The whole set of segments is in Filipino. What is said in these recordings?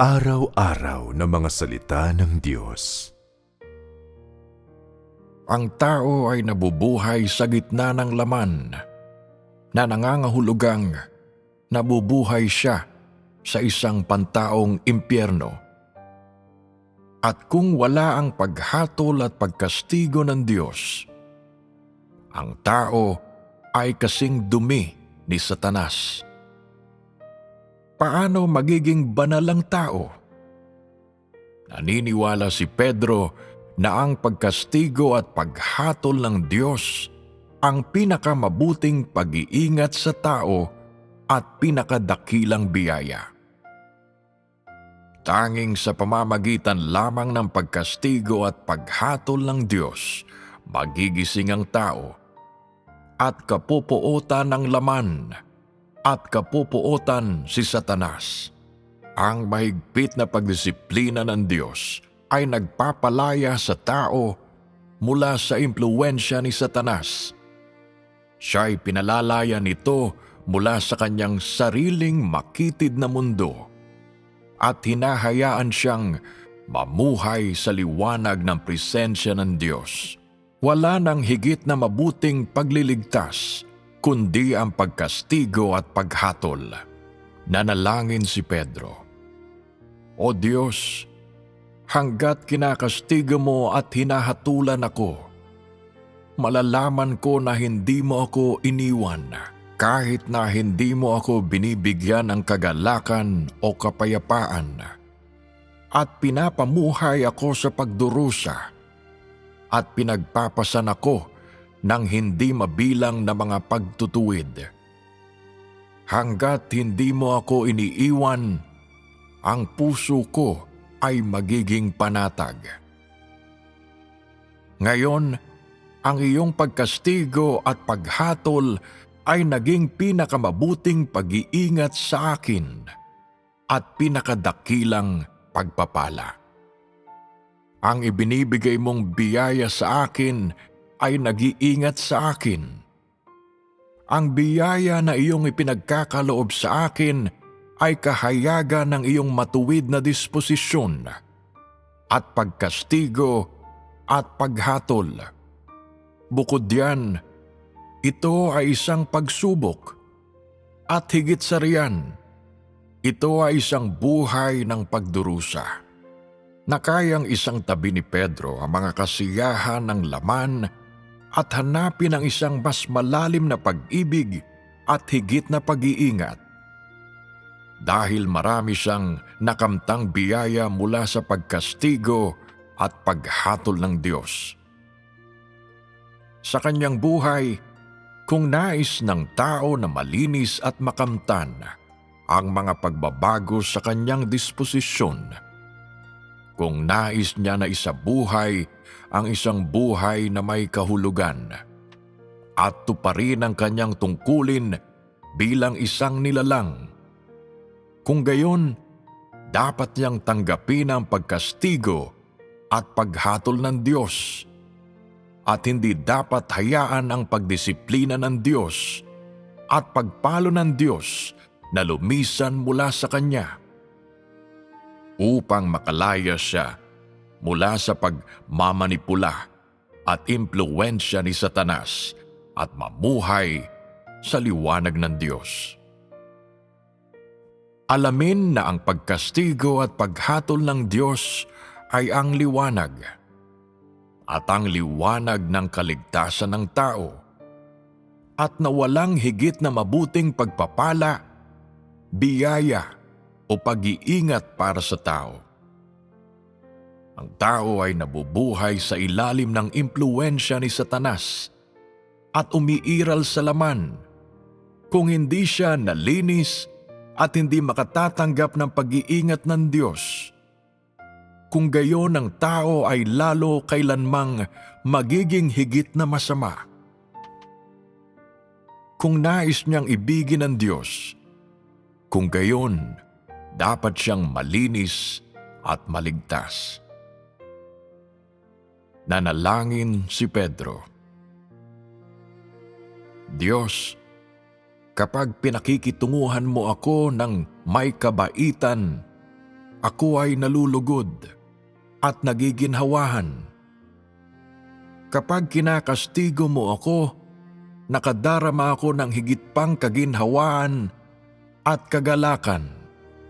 Araw-araw na mga salita ng Diyos. Ang tao ay nabubuhay sa gitna ng laman na nangangahulugang nabubuhay siya sa isang pantaong impyerno. At kung wala ang paghatol at pagkastigo ng Diyos, ang tao ay kasing dumi ni Satanas. Paano magiging banal ang tao? Naniniwala si Pedro na ang pagkastigo at paghatol ng Diyos ang pinakamabuting pag-iingat sa tao at pinakadakilang biyaya. Tanging sa pamamagitan lamang ng pagkastigo at paghatol ng Diyos, magigising ang tao at kapupuotan ng laman at kapupuotan si Satanas. Ang mahigpit na pagdisiplina ng Diyos ay nagpapalaya sa tao mula sa impluensya ni Satanas. Siya'y pinalalaya nito mula sa kanyang sariling makitid na mundo at hinahayaan siyang mamuhay sa liwanag ng presensya ng Diyos. Wala nang higit na mabuting pagliligtas kundi ang pagkastigo at paghatol. Nanalangin si Pedro. O Diyos, hanggat kinakastigo mo at hinahatulan ako, malalaman ko na hindi mo ako iniwan kahit na hindi mo ako binibigyan ng kagalakan o kapayapaan at pinapamuhay ako sa pagdurusa at pinagpapasan ako ng hindi mabilang na mga pagtutuwid. Hanggat hindi mo ako iniiwan, ang puso ko ay magiging panatag. Ngayon, ang iyong pagkastigo at paghatol ay naging pinakamabuting pag-iingat sa akin at pinakadakilang pagpapala. Ang ibinibigay mong biyaya sa akin ay nag-iingat sa akin. Ang biyaya na iyong ipinagkakaloob sa akin ay kahayagan ng iyong matuwid na disposisyon at pagkastigo at paghatol. Bukod diyan, ito ay isang pagsubok at higit sa riyan, ito ay isang buhay ng pagdurusa na kayang isang tabi ni Pedro ang mga kasiyahan ng laman at hanapin ang isang mas malalim na pag-ibig at higit na pag-iingat. Dahil marami siyang nakamtang biyaya mula sa pagkastigo at paghatol ng Diyos. Sa kanyang buhay, kung nais ng tao na malinis at makamtan ang mga pagbabago sa kanyang disposisyon, kung nais niya na isabuhay ang isang buhay na may kahulugan. At tuparin ang kanyang tungkulin bilang isang nilalang. Kung gayon, dapat niyang tanggapin ang pagkastigo at paghatol ng Diyos. At hindi dapat hayaan ang pagdisiplina ng Diyos at pagpalo ng Diyos na lumisan mula sa Kanya. Upang makalaya siya mula sa pagmamanipula at impluensya ni Satanas at mamuhay sa liwanag ng Diyos. Alamin na ang pagkastigo at paghatol ng Diyos ay ang liwanag at ang liwanag ng kaligtasan ng tao at na walang higit na mabuting pagpapala, biyaya o pag-iingat para sa tao. Ang tao ay nabubuhay sa ilalim ng impluensya ni Satanas at umiiral sa laman kung hindi siya nalinis at hindi makatatanggap ng pag-iingat ng Diyos. Kung gayon ang tao ay lalo kailanmang magiging higit na masama. Kung nais niyang ibigin ng Diyos, kung gayon, dapat siyang malinis at maligtas. Nanalangin si Pedro. Diyos, kapag pinakikitunguhan mo ako ng may kabaitan ako ay nalulugod at nagiginhawahan. Kapag kinakastigo mo ako, nakadarama ako ng higit pang kaginhawaan at kagalakan.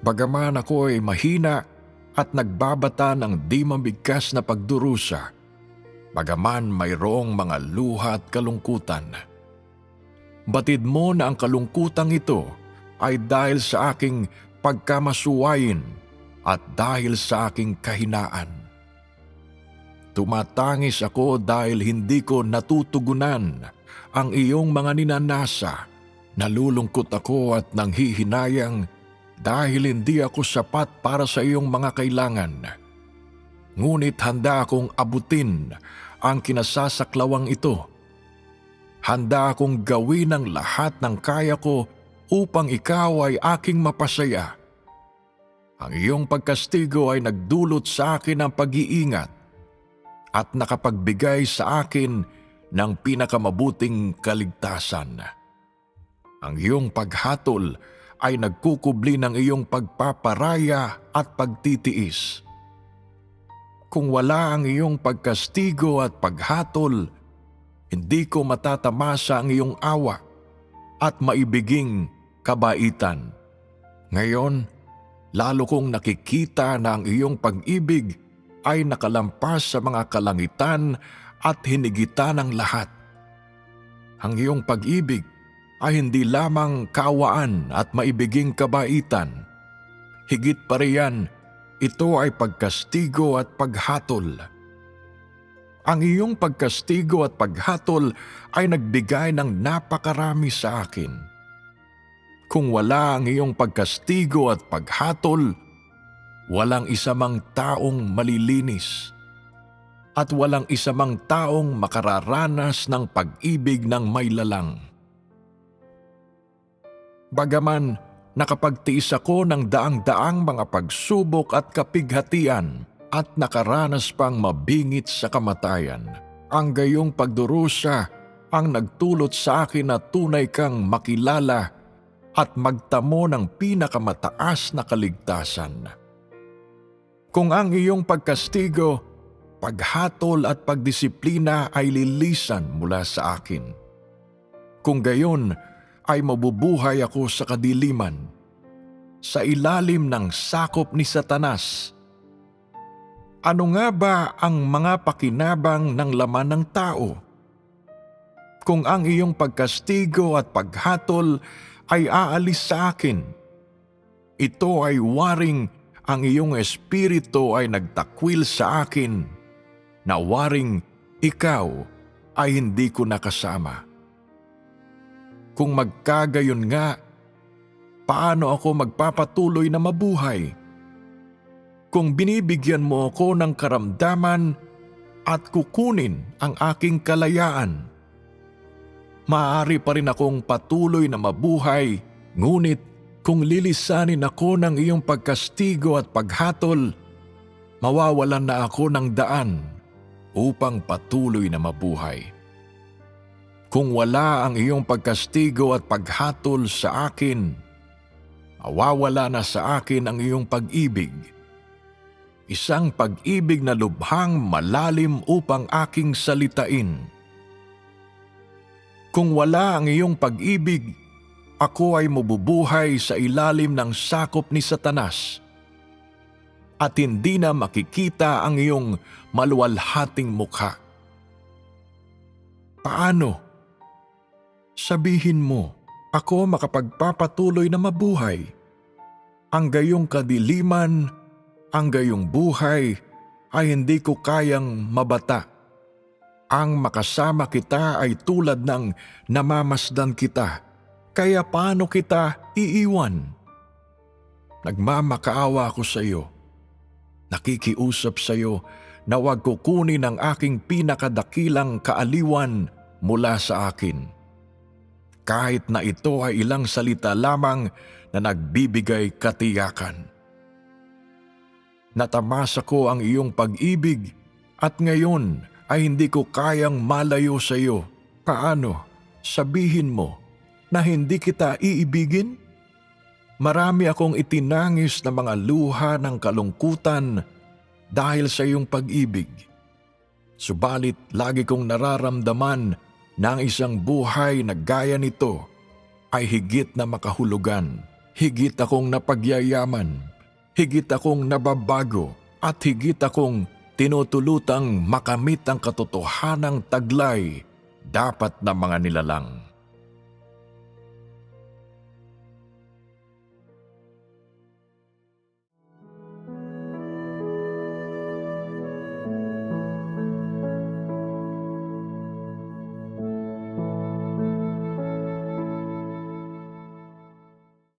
Bagaman ako ay mahina at nagbabata ng di mabigkas na pagdurusa, bagaman mayroong mga luha at kalungkutan. Batid mo na ang kalungkutang ito ay dahil sa aking pagkamasuwayin at dahil sa aking kahinaan. Tumatangis ako dahil hindi ko natutugunan ang iyong mga ninanasa. Nalulungkot ako at nanghihinayang dahil hindi ako sapat para sa iyong mga kailangan. Ngunit handa akong abutin ang kinasasaklawang ito. Handa akong gawin ang lahat ng kaya ko upang ikaw ay aking mapasaya. Ang iyong pagkastigo ay nagdulot sa akin ng pag-iingat at nakapagbigay sa akin ng pinakamabuting kaligtasan. Ang iyong paghatol ay nagkukubli ng iyong pagpaparaya at pagtitiis. Kung wala ang iyong pagkastigo at paghatol, hindi ko matatamasa ang iyong awa at maibiging kabaitan. Ngayon, lalo kong nakikita na ang iyong pag-ibig ay nakalampas sa mga kalangitan at hinigitan ng lahat. Ang iyong pag-ibig ay hindi lamang kaawaan at maibiging kabaitan. Higit pa riyan, ito ay pagkastigo at paghatol. Ang iyong pagkastigo at paghatol ay nagbigay ng napakarami sa akin. Kung wala ang iyong pagkastigo at paghatol, walang isa mang taong malilinis at walang isa mang taong makararanas ng pag-ibig ng may lalang. Bagaman nakapagtiis ako ng daang-daang mga pagsubok at kapighatian at nakaranas pang mabingit sa kamatayan, ang gayong pagdurusa ang nagtulot sa akin na tunay kang makilala at magtamo ng pinakamataas na kaligtasan. Kung ang iyong pagkastigo, paghatol at pagdisiplina ay lilisan mula sa akin. Kung gayon, ay mabubuhay ako sa kadiliman, sa ilalim ng sakop ni Satanas. Ano nga ba ang mga pakinabang ng laman ng tao? Kung ang iyong pagkastigo at paghatol ay aalis sa akin, ito ay waring ang iyong espiritu ay nagtakwil sa akin na waring ikaw ay hindi ko nakasama. Kung magkagayon nga, paano ako magpapatuloy na mabuhay? Kung binibigyan mo ako ng karamdaman at kukunin ang aking kalayaan, maaari pa rin akong patuloy na mabuhay, ngunit kung lilisanin ako ng iyong pagkastigo at paghatol, mawawalan na ako ng daan upang patuloy na mabuhay. Kung wala ang iyong pagkastigo at paghatol sa akin, mawawala na sa akin ang iyong pag-ibig. Isang pag-ibig na lubhang malalim upang aking salitain. Kung wala ang iyong pag-ibig, ako ay mabubuhay sa ilalim ng sakop ni Satanas at hindi na makikita ang iyong maluwalhating mukha. Paano? Sabihin mo, ako makapagpapatuloy na mabuhay. Ang gayong kadiliman, ang gayong buhay ay hindi ko kayang mabata. Ang makasama kita ay tulad ng namamasdan kita, kaya paano kita iiwan? Nagmamakaawa ako sa iyo. Nakikiusap sa iyo na huwag kukunin ang aking pinakadakilang kaaliwan mula sa akin kahit na ito ay ilang salita lamang na nagbibigay katiyakan. Natamasa ko ang iyong pag-ibig at ngayon ay hindi ko kayang malayo sa iyo. Paano? Sabihin mo na hindi kita iibigin? Marami akong itinangis na mga luha ng kalungkutan dahil sa iyong pag-ibig. Subalit lagi kong nararamdaman na ang isang buhay na gaya nito ay higit na makahulugan, higit akong napagyayaman, higit akong nababago, at higit akong tinutulutang makamit ang katotohanang taglay dapat na mga nilalang.